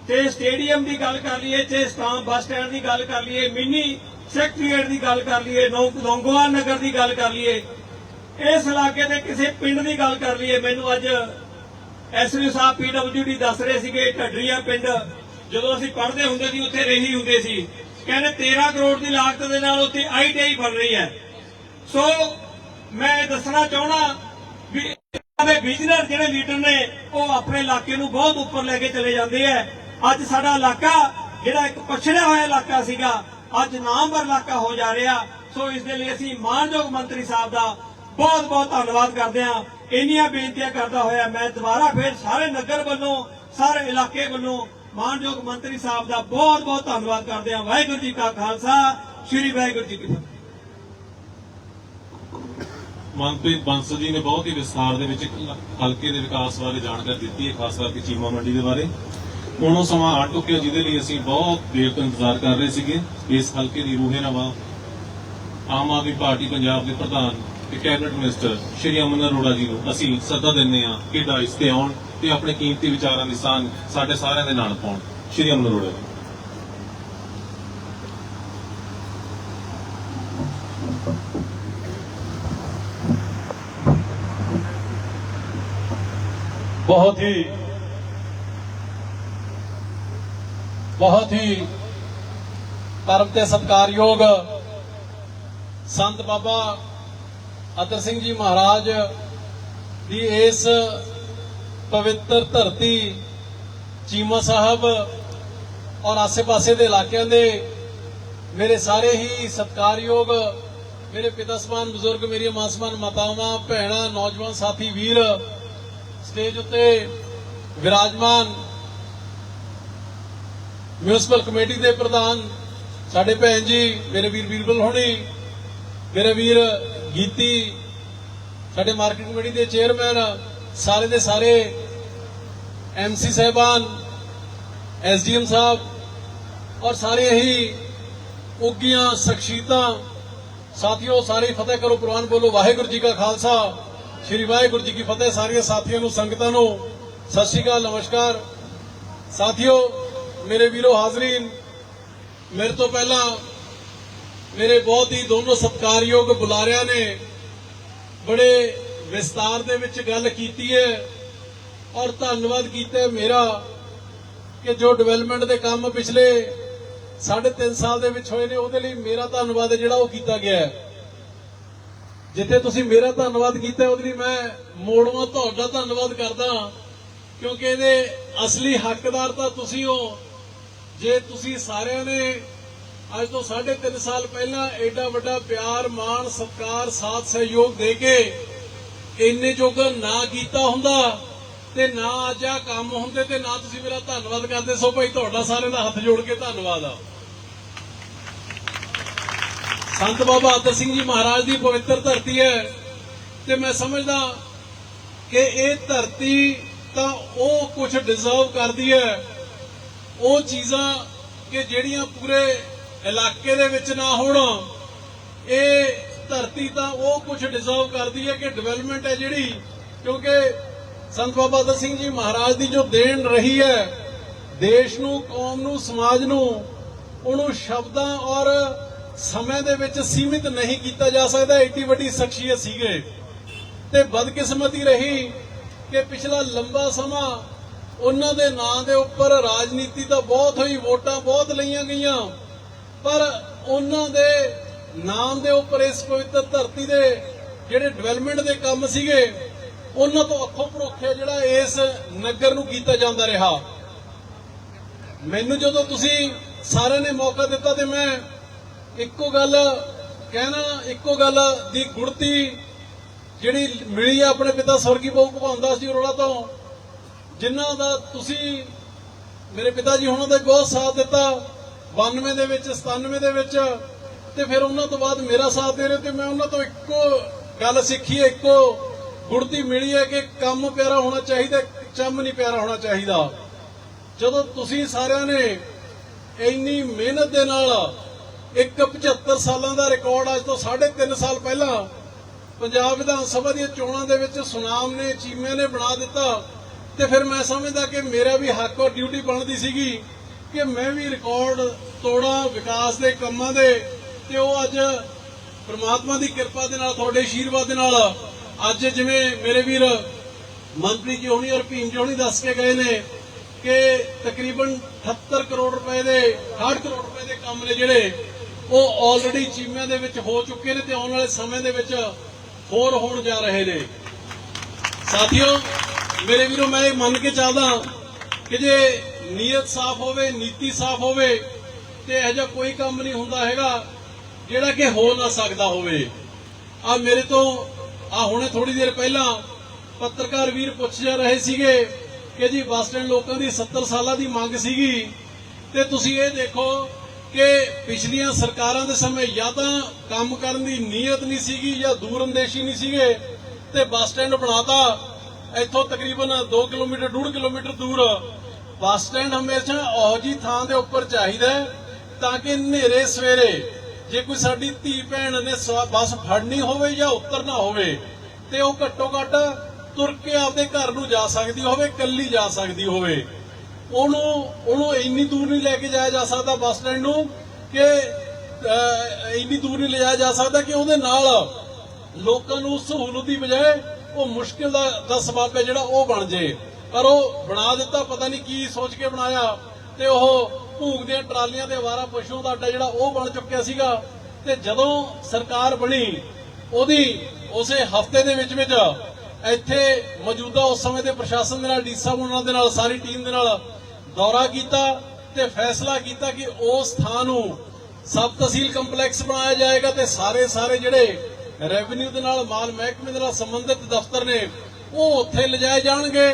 ਤੇ ਸਟੇਡੀਅਮ ਦੀ ਗੱਲ ਕਰ ਲਈਏ, ਤੇ ਸਟਾਮ ਬੱਸ ਸਟੈਂਡ ਦੀ ਗੱਲ ਕਰ ਲਈਏ, ਮਿੰਨੀ ਸੈਕਟਰੀਏਟ ਦੀ ਗੱਲ ਕਰ ਲਈਏ ਲੌਂਗੋਆ ਨਗਰ ਦੀ ਗੱਲ ਕਰ ਲਈਏ ਇਸ ਇਲਾਕੇ ਦੇ ਕਿਸੇ ਪਿੰਡ ਦੀ ਗੱਲ ਕਰ ਲਈਏ, ਮੈਨੂੰ ਅੱਜ ਐਸਵੀ ਸਾਹਿਬ ਪੀਡਬਲਯੂਡੀ ਦੱਸ ਰਹੇ ਸੀਗੇ ਢੱਡਰੀਆਂ ਪਿੰਡ, ਜਦੋਂ ਅਸੀਂ ਪੜ੍ਹਦੇ ਹੁੰਦੇ ਸੀ, ਉੱਥੇ ਰਹੀ ਹੁੰਦੇ ਸੀ। ਕਹਿੰਦੇ 13 ਕਰੋੜ ਦੀ ਲਾਗਤ ਦੇ ਨਾਲ ਉੱਥੇ ਆਈਟੀਆਈ ਬਣ ਰਹੀ ਹੈ। ਸੋ ਮੈਂ ਦੱਸਣਾ ਚਾਹਣਾ ਵੀ ਦੇ ਵਿਜ਼ਨਰ ਜਿਹੜੇ ਲੀਡਰ ਨੇ, ਉਹ ਆਪਣੇ ਇਲਾਕੇ ਨੂੰ ਬਹੁਤ ਉੱਪਰ ਲੈ ਕੇ ਚਲੇ ਜਾਂਦੇ ਆ ਅੱਜ ਸਾਡਾ ਇਲਾਕਾ, ਜਿਹੜਾ ਇੱਕ ਪਛੜਿਆ ਹੋਇਆ ਇਲਾਕਾ ਸੀਗਾ, ਅੱਜ ਨਾਮਵਰ ਇਲਾਕਾ ਹੋ ਜਾ ਰਿਹਾ। ਸੋ ਇਸ ਦੇ ਲਈ ਅਸੀਂ ਮਾਨਯੋਗ ਮੰਤਰੀ ਸਾਹਿਬ ਦਾ ਬਹੁਤ ਬਹੁਤ ਧੰਨਵਾਦ ਕਰਦੇ ਹਾਂ। ਇੰਨੀਆਂ ਬੇਨਤੀਆਂ ਕਰਦਾ ਹੋਇਆ ਮੈਂ ਦੁਬਾਰਾ ਫਿਰ ਸਾਰੇ ਨਗਰ ਵੱਲੋਂ, ਸਾਰੇ ਇਲਾਕੇ ਵੱਲੋਂ ਮਾਨਯੋਗ ਮੰਤਰੀ ਸਾਹਿਬ ਦਾ ਬਹੁਤ ਬਹੁਤ ਧੰਨਵਾਦ ਕਰਦੇ ਹਾਂ। ਵਾਹਿਗੁਰੂ ਜੀ ਕਾ ਖਾਲਸਾ, ਸ੍ਰੀ ਵਾਹਿਗੁਰੂ ਜੀ ਕੀ ਫਤਿਹ। ਮਨਪ੍ਰੀਤ ਬੰਸ ਜੀ ਨੇ ਬਹੁਤ ਹੀ ਵਿਸਥਾਰ ਦੇ ਵਿੱਚ ਹਲਕੇ ਦੇ ਵਿਕਾਸ ਬਾਰੇ ਜਾਣਕਾਰੀ ਦਿੱਤੀ ਹੈ, ਖਾਸ ਕਰਕੇ ਚੀਮਾ ਮੰਡੀ ਦੇ ਬਾਰੇ। ਹੁਣ ਉਹ ਸਮਾਂ ਆ ਚੁੱਕਿਆ ਜਿਹਦੇ ਲਈ ਅਸੀਂ ਬਹੁਤ ਦੇਰ ਤੋਂ ਇੰਤਜ਼ਾਰ ਕਰ ਰਹੇ ਸੀਗੇ। ਇਸ ਹਲਕੇ ਦੀ ਰੂਹੇ ਨਵਾ ਆਮ ਆਦਮੀ ਪਾਰਟੀ ਪੰਜਾਬ ਦੇ ਪ੍ਰਧਾਨ ਤੇ ਕੈਬਨਿਟ ਮਿਨਿਸਟਰ ਸ਼੍ਰੀ ਅਮਨ ਅਰੋੜਾ ਜੀ ਨੂੰ ਅਸੀਂ ਸੱਦਾ ਦਿੰਦੇ ਹਾਂ ਕਿ ਡਾਇਸ ਤੇ ਆਉਣ ਤੇ ਆਪਣੇ ਕੀਮਤੀ ਵਿਚਾਰਾਂ ਦੀ ਸਾਂਝ ਸਾਡੇ ਸਾਰਿਆਂ ਦੇ ਨਾਲ ਪਾਉਣ। ਸ਼੍ਰੀ ਅਮਨ ਅਰੋੜਾ ਜੀ। ਬਹੁਤ ਹੀ ਬਹੁਤ ਹੀ ਧਰਮ ਤੇ ਸਤਿਕਾਰਯੋਗ ਸੰਤ ਬਾਬਾ ਅਤਰ ਸਿੰਘ ਜੀ ਮਹਾਰਾਜ ਦੀ ਇਸ ਪਵਿੱਤਰ ਧਰਤੀ ਚੀਮਾ ਸਾਹਿਬ ਔਰ ਆਸੇ-ਪਾਸੇ ਦੇ ਇਲਾਕਿਆਂ ਦੇ ਮੇਰੇ ਸਾਰੇ ਹੀ ਸਤਿਕਾਰਯੋਗ ਮੇਰੇ ਪਿਤਾ ਸਮਾਨ, ਬਜ਼ੁਰਗ, ਮੇਰੀਆਂ ਮਾਂ ਸਮਾਨ, ਮਾਤਾਵਾਂ, ਭੈਣਾਂ, ਨੌਜਵਾਨ, ਸਾਥੀ, ਵੀਰ, ਸਟੇਜ ਉੱਤੇ ਵਿਰਾਜਮਾਨ ਮਿਊਨਿਸਪਲ ਕਮੇਟੀ ਦੇ ਪ੍ਰਧਾਨ, ਸਾਡੇ ਭੈਣ ਜੀ, ਮੇਰੇ ਵੀਰ ਵੀਰਬਲ ਹੋਣੀ, ਮੇਰੇ ਵੀਰ ਗੀਤੀ ਸਾਡੇ ਮਾਰਕੀਟ ਕਮੇਟੀ ਦੇ ਚੇਅਰਮੈਨ, ਸਾਰੇ ਦੇ ਸਾਰੇ ਐਮਸੀ ਸਾਹਿਬਾਨ ਐਸਡੀਐਮ ਸਾਹਿਬ ਔਰ ਸਾਰੇ ਹੀ ਉੱਗੀਆਂ ਸ਼ਖਸੀਅਤਾਂ। ਸਾਥੀਓ, ਸਾਰੇ ਫਤਿਹ ਕਰੋ ਕੁਰਬਾਨ ਬੋਲੋ। ਵਾਹਿਗੁਰੂ ਜੀ ਕਾ ਖਾਲਸਾ। ਸ੍ਰੀ ਵਾਹਿਗੁਰੂ ਜੀ ਕੀ ਫਤਿਹ। ਸਾਰੀਆਂ ਸਾਥੀਆਂ ਨੂੰ, ਸੰਗਤਾਂ ਨੂੰ ਸਤਿ ਸ਼੍ਰੀ ਅਕਾਲ, ਨਮਸਕਾਰ। ਸਾਥੀਓ, ਮੇਰੇ ਵੀਰੋ ਹਾਜ਼ਰੀਨ, ਮੇਰੇ ਤੋਂ ਪਹਿਲਾਂ ਮੇਰੇ ਬਹੁਤ ਹੀ ਦੋਨੋਂ ਸਤਿਕਾਰਯੋਗ ਬੁਲਾਰਿਆਂ ਨੇ ਬੜੇ ਵਿਸਤਾਰ ਦੇ ਵਿੱਚ ਗੱਲ ਕੀਤੀ ਹੈ ਔਰ ਧੰਨਵਾਦ ਕੀਤਾ ਮੇਰਾ ਕਿ ਜੋ ਡਿਵੈਲਪਮੈਂਟ ਦੇ ਕੰਮ ਪਿਛਲੇ 3.5 ਸਾਲ ਦੇ ਵਿੱਚ ਹੋਏ ਨੇ, ਉਹਦੇ ਲਈ ਮੇਰਾ ਧੰਨਵਾਦ ਜਿਹੜਾ ਉਹ ਕੀਤਾ ਗਿਆ ਹੈ। ਜਿੱਥੇ ਤੁਸੀਂ ਮੇਰਾ ਧੰਨਵਾਦ ਕੀਤਾ ਉਹਦੇ ਲਈ ਮੈਂ ਮੋੜਵਾ ਤੁਹਾਡਾ ਧੰਨਵਾਦ ਕਰਦਾ ਕਿਉਂਕਿ ਇਹਦੇ ਅਸਲੀ ਹੱਕਦਾਰ ਤਾਂ ਤੁਸੀਂ ਹੋ। ਜੇ ਤੁਸੀਂ ਸਾਰਿਆਂ ਨੇ ਅੱਜ ਤੋਂ 3.5 ਸਾਲ ਪਹਿਲਾਂ ਐਡਾ ਵੱਡਾ ਪਿਆਰ, ਮਾਣ, ਸਤਿਕਾਰ, ਸਾਥ, ਸਹਿਯੋਗ ਦੇ ਕੇ ਇੰਨੇ ਜੋਗਾ ਨਾ ਕੀਤਾ ਹੁੰਦਾ ਤੇ ਨਾ ਅੱਜ ਆ ਕੰਮ ਹੁੰਦੇ ਤੇ ਨਾ ਤੁਸੀਂ ਮੇਰਾ ਧੰਨਵਾਦ ਕਰਦੇ ਸੋ ਭਾਈ ਤੁਹਾਡਾ ਸਾਰਿਆਂ ਦਾ ਹੱਥ ਜੋੜ ਕੇ ਧੰਨਵਾਦ ਆ। ਸੰਤ ਬਾਬਾ ਅਤਰ ਸਿੰਘ ਜੀ ਮਹਾਰਾਜ ਦੀ ਪਵਿੱਤਰ ਧਰਤੀ ਹੈ ਤੇ ਮੈਂ ਸਮਝਦਾ ਕਿ ਇਹ ਧਰਤੀ ਤਾਂ ਉਹ ਕੁਝ ਡਿਜ਼ਰਵ ਕਰਦੀ ਹੈ। ਉਹ ਚੀਜ਼ਾਂ ਕਿ ਜਿਹੜੀਆਂ ਪੂਰੇ ਇਲਾਕੇ ਦੇ ਵਿੱਚ ਨਾ ਹੋਣ। ਇਹ ਧਰਤੀ ਤਾਂ ਉਹ ਕੁਝ ਡਿਜ਼ਰਵ ਕਰਦੀ ਹੈ ਕਿ ਡਿਵੈਲਪਮੈਂਟ ਹੈ ਜਿਹੜੀ, ਕਿਉਂਕਿ ਸੰਤ ਬਾਬਾ ਅਤਰ ਸਿੰਘ ਜੀ ਮਹਾਰਾਜ ਦੀ ਜੋ ਦੇਣ ਰਹੀ ਹੈ, ਦੇਸ਼ ਨੂੰ, ਕੌਮ ਨੂੰ, ਸਮਾਜ ਨੂੰ, ਉਹਨੂੰ ਸ਼ਬਦਾਂ ਔਰ ਸਮੇਂ ਦੇ ਵਿੱਚ ਸੀਮਿਤ ਨਹੀਂ ਕੀਤਾ ਜਾ ਸਕਦਾ। ਏਡੀ ਵੱਡੀ ਸ਼ਖਸੀਅਤ ਸੀਗੇ। ਤੇ ਬਦਕਿਸਮਤੀ ਰਹੀ ਕਿ ਪਿਛਲਾ ਲੰਬਾ ਸਮਾਂ ਉਹਨਾਂ ਦੇ ਨਾਂ ਦੇ ਉੱਪਰ ਰਾਜਨੀਤੀ ਤਾਂ ਬਹੁਤ ਹੋਈ, ਵੋਟਾਂ ਬਹੁਤ ਲਈਆਂ ਗਈਆਂ। ਪਰ ਉਹਨਾਂ ਦੇ ਨਾਮ ਦੇ ਉੱਪਰ ਇਸ ਪਵਿੱਤਰ ਧਰਤੀ ਦੇ ਜਿਹੜੇ ਡਿਵੈਲਪਮੈਂਟ ਦੇ ਕੰਮ ਸੀਗੇ, ਉਹਨਾਂ ਤੋਂ ਅੱਖੋਂ ਪਰੋਖਿਆ ਜਿਹੜਾ ਇਸ ਨਗਰ ਨੂੰ ਕੀਤਾ ਜਾਂਦਾ ਰਿਹਾ। ਮੈਨੂੰ ਜਦੋਂ ਤੁਸੀਂ ਸਾਰਿਆਂ ਨੇ ਮੌਕਾ ਦਿੱਤਾ ਤੇ ਮੈਂ ਇੱਕੋ ਗੱਲ ਕਹਿਣਾ, ਇੱਕੋ ਗੱਲ ਦੀ ਗੁੜਤੀ ਜਿਹੜੀ ਮਿਲੀ ਆ ਆਪਣੇ ਪਿਤਾ ਸਵਰਗੀ ਬਹੁ ਭਗਵਾਨ ਜੀ ਅਰੋੜਾ ਤੋਂ, ਜਿਨ੍ਹਾਂ ਦਾ ਤੁਸੀਂ ਮੇਰੇ ਪਿਤਾ ਜੀ ਉਹਨਾਂ ਦਾ ਬਹੁਤ ਸਾਥ ਦਿੱਤਾ। 92 ਦੇ ਵਿੱਚ 97 ਦੇ ਵਿੱਚ, ਤੇ ਫਿਰ ਉਹਨਾਂ ਤੋਂ ਬਾਅਦ ਮੇਰਾ ਸਾਥ ਦੇ ਰਹੇ ਤੇ ਮੈਂ ਉਹਨਾਂ ਤੋਂ ਇੱਕੋ ਗੱਲ ਸਿੱਖੀ ਹੈ, ਇੱਕੋ ਗੁੜਤੀ ਮਿਲੀ ਹੈ ਕਿ ਕੰਮ ਪਿਆਰਾ ਹੋਣਾ ਚਾਹੀਦਾ, ਚੰਮ ਨਹੀਂ ਪਿਆਰਾ ਹੋਣਾ ਚਾਹੀਦਾ। ਜਦੋਂ ਤੁਸੀਂ ਸਾਰਿਆਂ ਨੇ ਇੰਨੀ ਮਿਹਨਤ ਦੇ ਨਾਲ ਇੱਕ 75 ਸਾਲਾਂ ਦਾ ਰਿਕਾਰਡ ਅੱਜ ਤੋਂ 3.5 ਸਾਲ ਪਹਿਲਾਂ ਪੰਜਾਬ ਵਿਧਾਨ ਸਭਾ ਦੀਆਂ ਚੋਣਾਂ ਦੇ ਵਿੱਚ ਸੁਨਾਮ ਨੇ ਚੀਮੇ ਨੇ ਬਣਾ ਦਿੱਤਾ, ਤੇ ਫਿਰ ਮੈਂ ਸਮਝਦਾ ਕਿ ਮੇਰਾ ਵੀ ਹੱਕ ਔਰ ਡਿਊਟੀ ਬਣਦੀ ਸੀਗੀ। ਕਿ ਮੈਂ ਵੀ ਰਿਕਾਰਡ ਤੋੜਾਂ ਵਿਕਾਸ ਦੇ ਕੰਮਾਂ ਦੇ ਤੇ ਉਹ ਅੱਜ ਪ੍ਰਮਾਤਮਾ ਦੀ ਕਿਰਪਾ ਦੇ ਨਾਲ, ਤੁਹਾਡੇ ਆਸ਼ੀਰਵਾਦ ਦੇ ਨਾਲ ਅੱਜ ਜਿਵੇਂ ਮੇਰੇ ਵੀਰ ਮੰਤਰੀ ਜੀ ਹੋਣੀ ਔਰ ਭੀਮ ਜੀ ਹੋਣੀ ਦੱਸ ਕੇ ਗਏ ਨੇ ਕਿ ਤਕਰੀਬਨ 78 ਕਰੋੜ ਰੁਪਏ ਦੇ 60 ਕਰੋੜ ਰੁਪਏ ਦੇ ਕੰਮ ਨੇ ਜਿਹੜੇ ਉਹ ਆਲਰੇਡੀ ਚੀਮਿਆਂ ਦੇ ਵਿੱਚ ਹੋ ਚੁੱਕੇ ਨੇ ਤੇ ਆਉਣ ਵਾਲੇ ਸਮੇਂ ਦੇ ਵਿੱਚ ਹੋਰ ਹੋਣ ਜਾ ਰਹੇ ਨੇ। ਸਾਥੀਓ, ਮੇਰੇ ਵੀਰੋ, ਮੈਂ ਇਹ ਮੰਨ ਕੇ ਚੱਲਦਾ ਕਿ ਜੇ ਨੀਅਤ ਸਾਫ਼ ਹੋਵੇ, ਨੀਤੀ ਸਾਫ਼ ਹੋਵੇ ਤੇ ਇਹ ਜਿਹਾ ਕੋਈ ਕੰਮ ਨਹੀਂ ਹੁੰਦਾ ਹੈਗਾ ਜਿਹੜਾ ਕਿ ਹੋ ਨਾ ਸਕਦਾ ਹੋਵੇ। ਆ ਮੇਰੇ ਤੋਂ ਆ ਹੁਣੇ ਥੋੜੀ ਦੇਰ ਪਹਿਲਾਂ ਪੱਤਰਕਾਰ ਵੀਰ ਪੁੱਛ ਜਾ ਰਹੇ ਸੀਗੇ ਕਿ ਜੀ ਬੱਸ ਸਟੈਂਡ ਲੋਕਾਂ ਦੀ 70 ਸਾਲਾਂ ਦੀ ਮੰਗ ਸੀਗੀ ਤੇ ਤੁਸੀਂ ਇਹ ਦੇਖੋ ਕਿ ਪਿਛਲੀਆਂ ਸਰਕਾਰਾਂ ਦੇ ਸਮੇਂ ਜਾਂ ਤਾਂ ਕੰਮ ਕਰਨ ਦੀ ਨੀਅਤ ਨਹੀਂ ਸੀਗੀ ਜਾਂ ਦੂਰਅੰਦੇਸ਼ੀ ਨਹੀਂ ਸੀਗੇ ਤੇ ਬੱਸ ਸਟੈਂਡ ਬਣਾਤਾ, ਇੱਥੋਂ ਤਕਰੀਬਨ 2 ਕਿਲੋਮੀਟਰ 2 ਕਿਲੋਮੀਟਰ ਦੂਰ ਬੱਸ ਸਟੈਂਡ ਹਮੇਸ਼ਾ ਉਹੋ ਜੀ ਥਾਂ ਦੇ ਉੱਪਰ ਚਾਹੀਦਾ ਤਾਂ ਕਿ ਹਨੇਰੇ ਸਵੇਰੇ ਜੇ ਕੋਈ ਸਾਡੀ ਧੀ ਭੈਣ ਨੇ ਬੱਸ ਫੜਨੀ ਹੋਵੇ ਜਾਂ ਉਤਰਨਾ ਹੋਵੇ ਤੇ ਉਹ ਘੱਟੋ ਘੱਟ ਤੁਰ ਕੇ ਆਪਦੇ ਘਰ ਨੂੰ ਜਾ ਸਕਦੀ ਹੋਵੇ ਕੱਲੀ ਜਾ ਸਕਦੀ ਹੋਵੇ। ਉਹਨੂੰ ਉਹਨੂੰ ਇੰਨੀ ਦੂਰ ਨਹੀਂ ਲੈ ਕੇ ਜਾਇਆ ਜਾ ਸਕਦਾ ਬੱਸ ਸਟੈਂਡ ਨੂੰ ਕਿ ਇੰਨੀ ਦੂਰ ਨਹੀਂ ਲਿਜਾਇਆ ਜਾ ਸਕਦਾ ਕਿ ਉਹਦੇ ਨਾਲ ਲੋਕਾਂ ਨੂੰ ਸਹੂਲਤ ਦੀ ਬਜਾਏ ਉਹ ਮੁਸ਼ਕਿਲ ਦਾ ਦਾ ਸਬਬ ਹੈ ਜਿਹੜਾ ਉਹ ਬਣ ਜੇ ਪਰ ਉਹ ਬਣਾ ਦਿੱਤਾ, ਪਤਾ ਨਹੀਂ ਕੀ ਸੋਚ ਕੇ ਬਣਾਇਆ। ਤੇ ਉਹ ਭੂਗ ਦੀਆਂ ਟਰਾਲੀਆਂ ਤੇ ਅਵਾਰਾ ਪਸ਼ੂ ਦਾ ਅੱਡਾ ਜਿਹੜਾ ਉਹ ਬਣ ਚੁੱਕਿਆ ਸੀਗਾ। ਤੇ ਜਦੋਂ ਸਰਕਾਰ ਬਣੀ, ਉਹਦੀ ਉਸੇ ਹਫ਼ਤੇ ਦੇ ਵਿੱਚ ਵਿੱਚ ਇੱਥੇ ਮੌਜੂਦਾ ਉਸ ਸਮੇਂ ਦੇ ਪ੍ਰਸ਼ਾਸਨ ਦੇ ਨਾਲ ਡੀਸਾ ਉਹਨਾਂ ਦੇ ਨਾਲ, ਸਾਰੀ ਟੀਮ ਦੇ ਨਾਲ ਦੌਰਾ ਕੀਤਾ ਤੇ ਫੈਸਲਾ ਕੀਤਾ ਕਿ ਉਸ ਥਾਂ ਨੂੰ ਸਬ ਤਹਿਸੀਲ ਕੰਪਲੈਕਸ ਬਣਾਇਆ ਜਾਏਗਾ ਤੇ ਸਾਰੇ ਸਾਰੇ ਜਿਹੜੇ ਰੈਵਨਿਊ ਦੇ ਨਾਲ, ਮਾਲ ਮਹਿਕਮੇ ਦੇ ਨਾਲ ਸੰਬੰਧਿਤ ਦਫ਼ਤਰ ਨੇ, ਉਹ ਉੱਥੇ ਲਿਜਾਏ ਜਾਣਗੇ।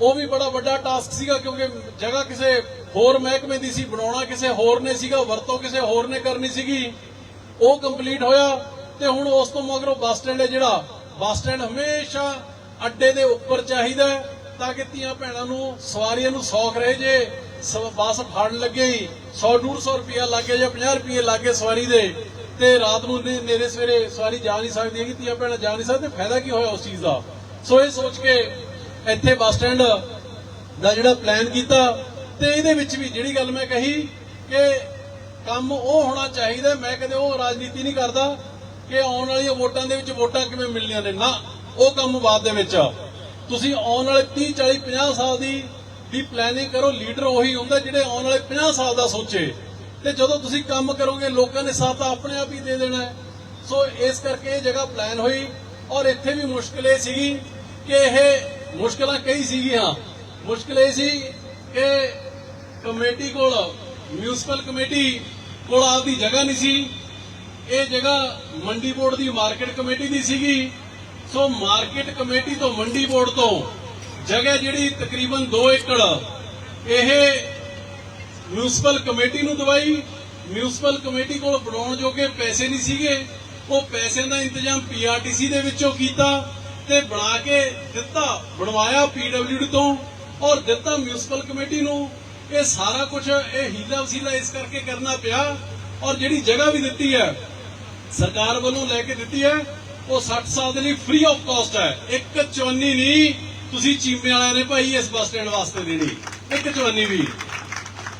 ਉਹ ਵੀ ਬੜਾ ਵੱਡਾ ਟਾਸਕ ਸੀਗਾ ਕਿਉਂਕਿ ਜਗ੍ਹਾ ਕਿਸੇ ਹੋਰ ਮਹਿਕਮੇ ਦੀ ਸੀ, ਬਣਾਉਣਾ ਕਿਸੇ ਹੋਰ ਨੇ ਸੀਗਾ, ਵਰਤੋਂ ਕਿਸੇ ਹੋਰ ਨੇ ਕਰਨੀ ਸੀਗੀ। ਉਹ ਕੰਪਲੀਟ ਹੋਇਆ ਤੇ ਹੁਣ ਉਸ ਤੋਂ ਮਗਰੋਂ ਬੱਸ ਸਟੈਂਡ ਹੈ ਜਿਹੜਾ। ਬੱਸ ਸਟੈਂਡ ਹਮੇਸ਼ਾ ਅੱਡੇ ਦੇ ਉੱਪਰ ਚਾਹੀਦਾ ਤਾਂ ਕਿ ਧੀਆਂ ਭੈਣਾਂ ਨੂੰ ਸਵਾਰੀਆਂ ਨੂੰ ਸੌਖ ਰਹੇ ਜੇ। ਬੱਸ ਫੜਨ ਲੱਗੇ ਹੀ 100 150 ਰੁਪਿਆ ਲੱਗੇ ਜਾਂ 50 ਰੁਪਏ ਲੱਗੇ ਸਵਾਰੀ ਦੇ। ਤੇ ਰਾਤ ਨੂੰ ਨੇ- ਨੇਰੇ ਸਵੇਰੇ ਸਵਾਰੀ ਜਾ ਨਹੀਂ ਸਕਦੀ ਹੈਗੀ, ਧੀਆਂ ਭੈਣਾਂ ਜਾ ਨਹੀਂ ਸਕਦੇ। ਫਾਇਦਾ ਕੀ ਹੋਇਆ ਉਸ ਚੀਜ਼ ਦਾ? ਸੋ ਇਹ ਸੋਚ ਕੇ ਇੱਥੇ ਬੱਸ ਸਟੈਂਡ ਦਾ ਜਿਹੜਾ ਪਲਾਨ ਕੀਤਾ ਤੇ ਇਹਦੇ ਵਿੱਚ ਵੀ ਜਿਹੜੀ ਗੱਲ ਮੈਂ ਕਹੀ ਕਿ ਕੰਮ ਉਹ ਹੋਣਾ ਚਾਹੀਦਾ, ਮੈਂ ਕਦੇ ਉਹ ਰਾਜਨੀਤੀ ਨਹੀਂ ਕਰਦਾ ਕਿ ਆਉਣ ਵਾਲੀਆਂ ਵੋਟਾਂ ਦੇ ਵਿੱਚ ਵੋਟਾਂ ਕਿਵੇਂ ਮਿਲਣੀਆਂ ਨੇ। ਨਾ, ਉਹ ਕੰਮ ਬਾਅਦ ਦੇ ਵਿੱਚ ਆ। ਤੁਸੀਂ ਆਉਣ ਵਾਲੇ 30 40 50 ਸਾਲ ਦੀ ਦੀ ਪਲੈਨਿੰਗ ਕਰੋ ਲੀਡਰ ਉਹੀ ਹੁੰਦਾ ਜਿਹੜੇ ਆਉਣ ਵਾਲੇ 50 ਸਾਲ ਦਾ ਸੋਚੇ। ਤੇ ਜਦੋਂ ਤੁਸੀਂ ਕੰਮ ਕਰੋਗੇ, ਲੋਕਾਂ ਨੇ ਸਾਥ ਤਾਂ ਆਪਣੇ ਆਪ ਹੀ ਦੇ ਦੇਣਾ ਸੋ ਇਸ ਕਰਕੇ ਇਹ ਜਗ੍ਹਾ ਪਲਾਨ ਹੋਈ ਔਰ ਇੱਥੇ ਵੀ ਮੁਸ਼ਕਲ ਇਹ ਸੀਗੀ ਕਿ ਇਹ ਮੁਸ਼ਕਲਾਂ ਕਈ ਸੀਗੀਆਂ। ਮੁਸ਼ਕਲ ਇਹ ਸੀ ਕਿ ਕਮੇਟੀ ਕੋਲ ਮਿਊਨਿਸਪਲ ਕਮੇਟੀ ਕੋਲ ਆਪਦੀ ਜਗ੍ਹਾ ਨਹੀਂ ਸੀ। ਇਹ ਜਗ੍ਹਾ ਮੰਡੀ ਬੋਰਡ ਦੀ ਮਾਰਕੀਟ ਕਮੇਟੀ ਦੀ ਸੀਗੀ। ਸੋ ਮਾਰਕੀਟ ਕਮੇਟੀ ਤੋਂ ਮੰਡੀ ਬੋਰਡ ਤੋਂ ਜਗ੍ਹਾ ਜਿਹੜੀ ਤਕਰੀਬਨ 2 ਏਕੜ, ਇਹ ਮਿਊਨਿਸਪਲ ਕਮੇਟੀ ਨੂੰ ਦਵਾਈ। ਮਿਊਨਿਸਪਲ ਕਮੇਟੀ ਕੋਲ ਬਣਾਉਣ ਜੋਗੇ ਪੈਸੇ ਨਹੀਂ ਸੀਗੇ। ਉਹ ਪੈਸੇ ਦਾ ਇੰਤਜ਼ਾਮ ਪੀਆਰਟੀਸੀ ਦੇ ਵਿੱਚੋਂ ਕੀਤਾ। ਤੇ ਬਣਾ ਕੇ ਦਿੱਤਾ, ਬਣਵਾਇਆ ਪੀਡਬਲਯੂਡੀ ਤੋਂ ਔਰ ਦਿੱਤਾ ਮਿਊਨਿਸਪਲ ਕਮੇਟੀ ਨੂੰ। ਇਹ ਸਾਰਾ ਕੁਝ ਇਹ ਹੀਲਾ ਵਸੀਲਾ ਇਸ ਕਰਕੇ ਕਰਨਾ ਪਿਆ ਔਰ ਜਿਹੜੀ ਜਗ੍ਹਾ ਵੀ ਦਿੱਤੀ ਹੈ, ਸਰਕਾਰ ਵੱਲੋਂ ਲੈ ਕੇ ਦਿੱਤੀ ਹੈ, ਉਹ 60 ਸਾਲ ਦੇ ਲਈ ਫ੍ਰੀ ਆਫ ਕਾਸਟ ਹੈ। ਇੱਕ ਚਵੰਨੀ ਨਹੀਂ, ਤੁਸੀਂ ਚੀਮੇ ਵਾਲਿਆਂ ਨੇ ਭਾਈ ਇਸ ਬੱਸ ਸਟੈਂਡ ਵਾਸਤੇ ਦੇਣੀ। ਇੱਕ ਚਵੰਨੀ ਵੀ।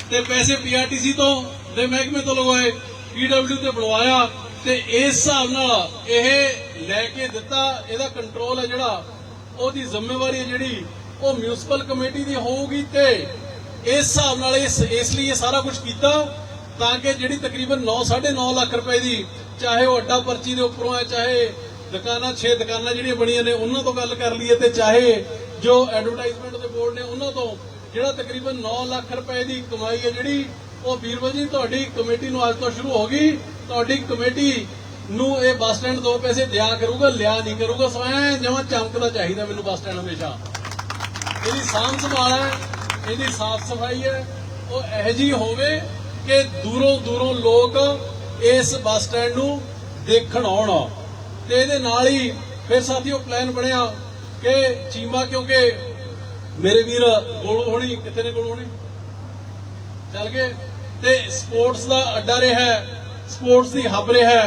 ਤੇ ਪੈਸੇ ਪੀਆਰਟੀਸੀ ਤੋਂ ਦੇ ਮਹਿਕਮੇ ਤੋਂ ਲਗਵਾਏ ਪੀਡਬਲਯੂ ਤੇ ਬਣਵਾਇਆ ਤੇ ਇਸ ਹਿਸਾਬ ਨਾਲ ਇਹ ਲੈ ਕੇ ਦਿੱਤਾ, ਇਹਦਾ ਕੰਟਰੋਲ ਹੈ ਜਿਹੜਾ, ਉਹਦੀ ਜ਼ਿੰਮੇਵਾਰੀ ਹੈ ਜਿਹੜੀ, ਉਹ ਮਿਊਨਿਸਪਲ ਕਮੇਟੀ ਦੀ ਹੋਊਗੀ ਤੇ ਇਸ ਹਿਸਾਬ ਨਾਲ ਇਸ ਇਸ ਲਈ ਇਹ ਸਾਰਾ ਕੁਝ ਕੀਤਾ, ਤਾਂ ਕਿ ਜਿਹੜੀ ਤਕਰੀਬਨ 9 9.5 ਲੱਖ ਰੁਪਏ ਦੀ, ਚਾਹੇ ਉਹ ਅੱਡਾ ਪਰਚੀ ਦੇ ਉੱਪਰੋਂ ਹੈ, ਚਾਹੇ ਦੁਕਾਨਾਂ 6 ਦੁਕਾਨਾਂ ਜਿਹੜੀਆਂ ਬਣੀਆਂ ਨੇ, ਉਹਨਾਂ ਤੋਂ ਗੱਲ ਕਰ ਲਈਏ ਤੇ ਚਾਹੇ ਜੋ ਐਡਵਰਟਾਈਜ਼ਮੈਂਟ ਦੇ ਬੋਰਡ ਨੇ, ਉਹਨਾਂ ਤੋਂ, ਜਿਹੜਾ ਤਕਰੀਬਨ 9 ਲੱਖ ਰੁਪਏ ਦੀ ਕਮਾਈ ਹੈ ਜਿਹੜੀ, ਉਹ ਵੀਰਵਰ ਜੀ ਤੁਹਾਡੀ ਕਮੇਟੀ ਨੂੰ ਅੱਜ ਤੋਂ ਸ਼ੁਰੂ ਹੋ ਗਈ, ਤੁਹਾਡੀ ਕਮੇਟੀ ਨੂੰ ਇਹ ਬੱਸ ਸਟੈਂਡ ਦੋ ਪੈਸੇ ਦਿਆ ਕਰੂਗਾ, ਲਿਆ ਨਹੀਂ ਕਰੂਗਾ ਸਵੈ ਜਮਾ ਚਮਕਦਾ ਚਾਹੀਦਾ ਮੈਨੂੰ ਬੱਸ ਸਟੈਂਡ ਹਮੇਸ਼ਾ। ਇਹਦੀ ਸਾਂਭ ਸੰਭਾਲ ਹੈ, ਇਹਦੀ ਸਾਫ਼ ਸਫ਼ਾਈ ਹੈ, ਉਹ ਇਹੋ ਜਿਹੀ ਹੋਵੇ ਕਿ ਦੂਰੋਂ ਦੂਰੋਂ ਲੋਕ ਇਸ ਬੱਸ ਸਟੈਂਡ ਨੂੰ ਦੇਖਣ ਆਉਣ। ਤੇ ਇਹਦੇ ਨਾਲ ਹੀ ਫਿਰ ਸਾਥੀਓ ਪਲਾਨ ਬਣਿਆ ਕਿ ਚੀਮਾ ਕਿਉਂਕਿ ਮੇਰੇ ਵੀਰ ਗੋਲੂ ਹੋਣੀ, ਕਿੱਥੇ ਨੇ ਗੋਲੂ ਹੋਣੀ? ਚੱਲ ਗਏ। ਤੇ ਸਪੋਰਟਸ ਦਾ ਅੱਡਾ ਰਿਹਾ ਸਪੋਰਟਸ ਦੀ ਹੱਬ ਰਿਹਾ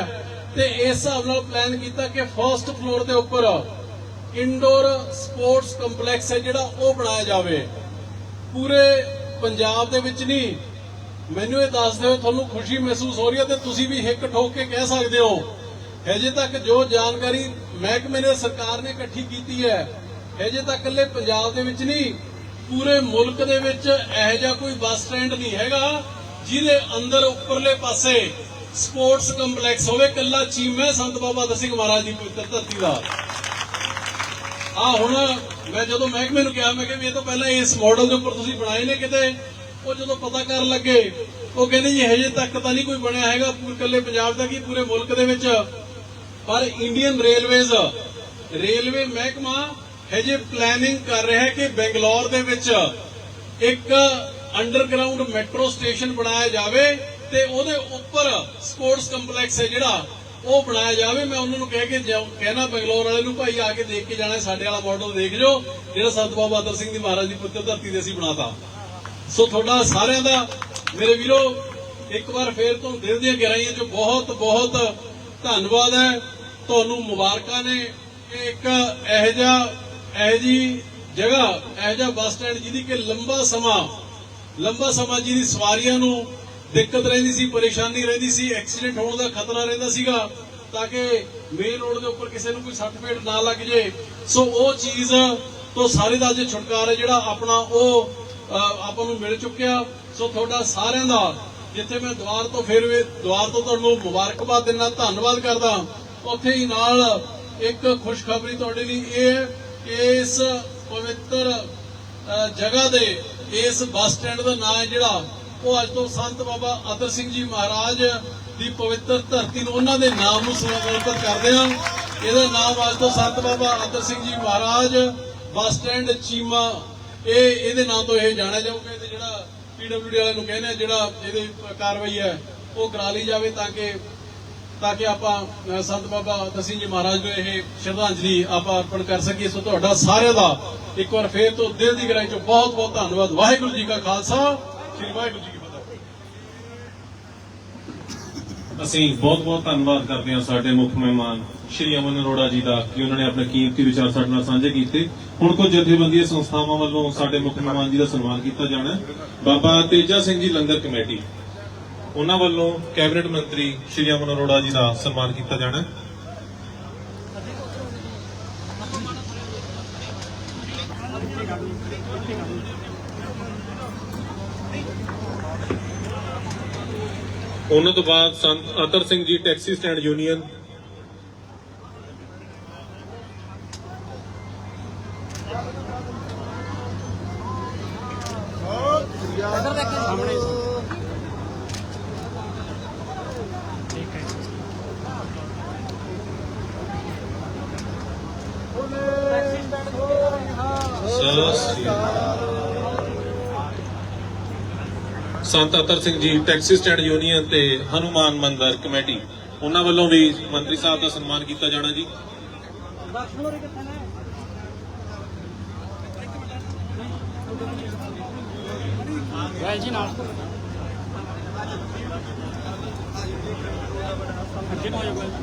ਤੇ ਇਸ ਹਿਸਾਬ ਨਾਲ ਪਲਾਨ ਕੀਤਾ ਕਿ ਫਰਸਟ ਫਲੋਰ ਦੇ ਉੱਪਰ ਇੰਡੋਰ ਸਪੋਰਟਸ ਕੰਪਲੈਕਸ ਹੈ ਜਿਹੜਾ ਉਹ ਬਣਾਇਆ ਜਾਵੇ। ਪੂਰੇ ਪੰਜਾਬ ਦੇ ਵਿੱਚ ਨਹੀਂ, ਮੈਨੂੰ ਇਹ ਦੱਸਦੇ ਹੋਏ ਤੁਹਾਨੂੰ ਖੁਸ਼ੀ ਮਹਿਸੂਸ ਹੋ ਰਹੀ ਹੈ ਤੇ ਤੁਸੀਂ ਵੀ ਹਿੱਕ ਠੋਕ ਕੇ ਕਹਿ ਸਕਦੇ ਹੋ। ਹਜੇ ਤੱਕ ਜੋ ਜਾਣਕਾਰੀ ਮਹਿਕਮੇ ਨੇ, ਸਰਕਾਰ ਨੇ ਇਕੱਠੀ ਕੀਤੀ ਹੈ, ਹਜੇ ਤੱਕ ਇਕੱਲੇ ਪੰਜਾਬ ਦੇ ਵਿੱਚ ਨਹੀਂ, ਪੂਰੇ ਮੁਲਕ ਦੇ ਵਿੱਚ ਇਹੋ ਜਿਹਾ ਕੋਈ ਬੱਸ ਸਟੈਂਡ ਨਹੀਂ ਹੈਗਾ, ਜਿਹਦੇ ਅੰਦਰ ਉੱਪਰਲੇ ਪਾਸੇ ਸਪੋਰਟਸ ਕੰਪਲੈਕਸ ਹੋਵੇ ਕੱਲਾ ਚੀਮਾ ਸੰਤ ਬਾਬਾ ਦਸਿੰਘ ਮਹਾਰਾਜ ਦੀ ਪਵਿੱਤਰ ਧਰਤੀ ਦਾ। ਆ ਹੁਣ ਮੈਂ ਜਦੋਂ ਮਹਿਕਮੇ ਨੂੰ ਕਿਹਾ, ਮੈਂ ਕਿ ਵੀ ਇਹ ਤੋਂ ਪਹਿਲਾਂ ਇਸ ਮਾਡਲ ਦੇ ਉੱਪਰ ਤੁਸੀਂ ਬਣਾਏ ਨੇ ਕਿਤੇ? ਉਹ ਜਦੋਂ ਪਤਾ ਕਰਨ ਲੱਗੇ, ਉਹ ਕਹਿੰਦੇ ਜੀ ਹਜੇ ਤੱਕ ਤਾਂ ਨਹੀਂ ਕੋਈ ਬਣਿਆ ਹੈਗਾ, ਪੂਰੇ ਕੱਲੇ ਪੰਜਾਬ ਦਾ ਕੀ, ਪੂਰੇ ਮੁਲਕ ਦੇ ਵਿੱਚ? ਪਰ ਇੰਡੀਅਨ ਰੇਲਵੇਜ਼ ਰੇਲਵੇ ਮਹਿਕਮਾ ਹਜੇ ਪਲੈਨਿੰਗ ਕਰ ਰਿਹਾ ਹੈ ਕਿ ਬੰਗਲੌਰ ਦੇ ਵਿੱਚ ਇੱਕ ਅੰਡਰਗਰਾਉਂਡ ਮੈਟਰੋ ਸਟੇਸ਼ਨ ਬਣਾਇਆ ਜਾਵੇ। ਤੇ ਉਹਦੇ ਉੱਪਰ ਸਪੋਰਟਸ ਕੰਪਲੈਕਸ ਹੈ ਜਿਹੜਾ, ਉਹ ਬਣਾਇਆ ਜਾਵੇ। ਮੈਂ ਉਹਨਾਂ ਨੂੰ ਕਹਿ ਕੇ ਕਹਿਣਾ ਬੰਗਲੌਰ ਵਾਲੇ ਨੂੰ, ਭਾਈ, ਆ ਕੇ ਦੇਖ ਕੇ ਜਾਣਾ, ਸਾਡੇ ਵਾਲਾ ਮਾਡਲ ਦੇਖ ਜਾਓ। ਜਿਹੜਾ ਸੰਤ ਬਾਬਾ ਅਤਰ ਸਿੰਘ ਦੀ ਮਹਾਰਾਜ ਦੀ ਪੁੱਤਰ ਧਰਤੀ ਤੇ ਅਸੀਂ ਬਣਾਤਾ। ਸੋ ਤੁਹਾਡਾ ਸਾਰਿਆਂ ਦਾ, ਮੇਰੇ ਵੀਰੋ, ਇੱਕ ਵਾਰ ਫੇਰ ਤੋਂ ਦਿਲ ਦੀਆਂ ਗਹਿਰਾਈਆਂ ਚੋਂ ਬਹੁਤ ਬਹੁਤ ਧੰਨਵਾਦ ਹੈ। ਤੁਹਾਨੂੰ ਮੁਬਾਰਕਾਂ ਨੇ। ਕਿ ਇੱਕ ਇਹੋ ਜਿਹਾ, ਇਹੋ ਜੀ ਜਗ੍ਹਾ, ਇਹੋ ਜਿਹਾ ਬੱਸ ਸਟੈਂਡ ਜਿਹਦੀ ਕਿ ਲੰਬਾ ਸਮਾਂ ਲੰਬਾ ਸਮਾਂ ਜਿਹਦੀ ਸਵਾਰੀਆਂ ਨੂੰ ਦਿੱਕਤ ਰਹਿੰਦੀ ਸੀ, ਪਰੇਸ਼ਾਨੀ ਰਹਿੰਦੀ ਸੀ ਐਕਸੀਡੈਂਟ ਹੋਣ ਦਾ ਖਤਰਾ ਰਹਿੰਦਾ ਸੀਗਾ, ਤਾਂ ਕਿ ਮੇਨ ਰੋਡ ਦੇ ਉੱਪਰ ਕਿਸੇ ਨੂੰ ਕੋਈ ਸੱਟ ਫੇਟ ਨਾ ਲੱਗ ਜੇ। ਸੋ ਉਹ ਚੀਜ਼ ਤੋਂ ਸਾਰੇ ਦਾ ਅੱਜ ਛੁਟਕਾਰਾ ਹੈ, ਜਿਹੜਾ ਆਪਣਾ ਉਹ ਆਪਾਂ ਨੂੰ ਮਿਲ ਚੁੱਕਿਆ। ਸੋ ਤੁਹਾਡਾ ਸਾਰਿਆਂ ਦਾ, ਜਿੱਥੇ ਮੈਂ ਦੁਆਰ ਤੋਂ ਫਿਰ ਵੀ, ਦੁਆਰ ਤੋਂ ਤੁਹਾਨੂੰ ਮੁਬਾਰਕਬਾਦ ਦਿੰਦਾ, ਧੰਨਵਾਦ ਕਰਦਾ। ਉੱਥੇ ਹੀ ਨਾਲ ਇੱਕ ਖੁਸ਼ਖਬਰੀ ਤੁਹਾਡੇ ਲਈ ਇਹ ਹੈ ਕਿ ਇਸ ਪਵਿੱਤਰ ਜਗ੍ਹਾ ਦੇ, ਇਸ ਬੱਸ ਸਟੈਂਡ ਦਾ ਨਾਂ ਹੈ ਜਿਹੜਾ ਉਹ ਅੱਜ ਤੋਂ ਸੰਤ ਬਾਬਾ ਅਤਰ ਸਿੰਘ ਜੀ ਮਹਾਰਾਜ ਦੀ ਪਵਿੱਤਰ ਧਰਤੀ ਨੂੰ ਉਹਨਾਂ ਦੇ ਨਾਮ ਨੂੰ ਸਮਰਪਿਤ ਕਰਦੇ ਹਾਂ ਇਹਦਾ ਨਾਮ ਅੱਜ ਤੋਂ ਸੰਤ ਬਾਬਾ ਅਤਰ ਸਿੰਘ ਜੀ ਮਹਾਰਾਜ, ਬੱਸ ਸਟੈਂਡ ਚੀਮਾ, ਇਹ ਇਹਦੇ ਨਾਮ ਤੋਂ ਇਹ ਜਾਣਿਆ ਜਾਊਗਾ। ਤੇ ਜਿਹੜਾ ਪੀਡਬਲਯੂਡੀ ਵਾਲਿਆਂ ਨੂੰ ਕਹਿੰਦੇ ਆ, ਜਿਹੜਾ ਇਹਦੀ ਕਾਰਵਾਈ ਹੈ, ਉਹ ਕਰਾ ਲਈ ਜਾਵੇ ਤਾਂ ਕਿ ਤਾਂ ਕਿ ਆਪਾਂ ਸੰਤ ਬਾਬਾ ਦਸੀਂ ਜੀ ਮਹਾਰਾਜ ਨੂੰ ਇਹ ਸ਼ਰਧਾਂਜਲੀ ਆਪਾਂ ਅਰਪਣ ਕਰ ਸਕੀਏ। ਸੋ ਤੁਹਾਡਾ ਸਾਰਿਆਂ ਦਾ ਇੱਕ ਵਾਰ ਫੇਰ ਤੋਂ ਦਿਲ ਦੀ ਗਹਿਰਾਈ ਚੋਂ ਬਹੁਤ ਬਹੁਤ ਧੰਨਵਾਦ। ਵਾਹਿਗੁਰੂ ਜੀ ਕਾ ਖਾਲਸਾ, ਸ੍ਰੀ ਵਾਹਿਗੁਰੂ ਜੀ ਕੀ ਫਤਿਹ ਅਸੀਂ ਬਹੁਤ-ਬਹੁਤ ਧੰਨਵਾਦ ਕਰਦੇ ਹਾਂ ਸਾਡੇ ਮੁੱਖ ਮਹਿਮਾਨ, ਸ਼੍ਰੀ ਅਮਨ ਅਰੋੜਾ ਜੀ ਦਾ, ਕਿ ਉਹਨਾਂ ਨੇ ਆਪਣੇ ਕੀਮਤੀ ਵਿਚਾਰ ਸਾਡੇ ਨਾਲ ਸਾਂਝੇ ਕੀਤੇ। ਹੁਣ ਕੁਝ ਜਥੇਬੰਦੀਆਂ ਸੰਸਥਾਵਾਂ ਵੱਲੋਂ ਸਾਡੇ ਮੁੱਖ ਮਹਿਮਾਨ ਜੀ ਦਾ ਸਨਮਾਨ ਕੀਤਾ ਜਾਣਾ ਬਾਬਾ ਤੇਜਾ ਸਿੰਘ ਜੀ ਲੰਗਰ ਕਮੇਟੀ, ਉਹਨਾਂ ਵੱਲੋਂ ਕੈਬਨਿਟ ਮੰਤਰੀ ਸ਼੍ਰੀ ਅਮਨ ਅਰੋੜਾ ਜੀ ਦਾ ਸਨਮਾਨ ਕੀਤਾ ਜਾਣਾ ਉਹਨਾਂ ਤੋਂ ਬਾਅਦ ਸੰਤ Atar Singh ji taxi stand union Sat Sri ਅਕਾਲ। ਸੰਤ Atar Singh ji taxi stand union ਤੇ ਹਨੂਮਾਨ ਮੰਦਰ ਕਮੇਟੀ। ਉਹਨਾਂ ਵੱਲੋਂ ਵੀ ਮੰਤਰੀ ਸਾਹਿਬ ਦਾ ਸਨਮਾਨ ਕੀਤਾ ਜਾਣਾ ਜੀ। ਵੈਲ ਜੀ ਨਾਲ ਆ ਜਾਓ ਬਾਕੀ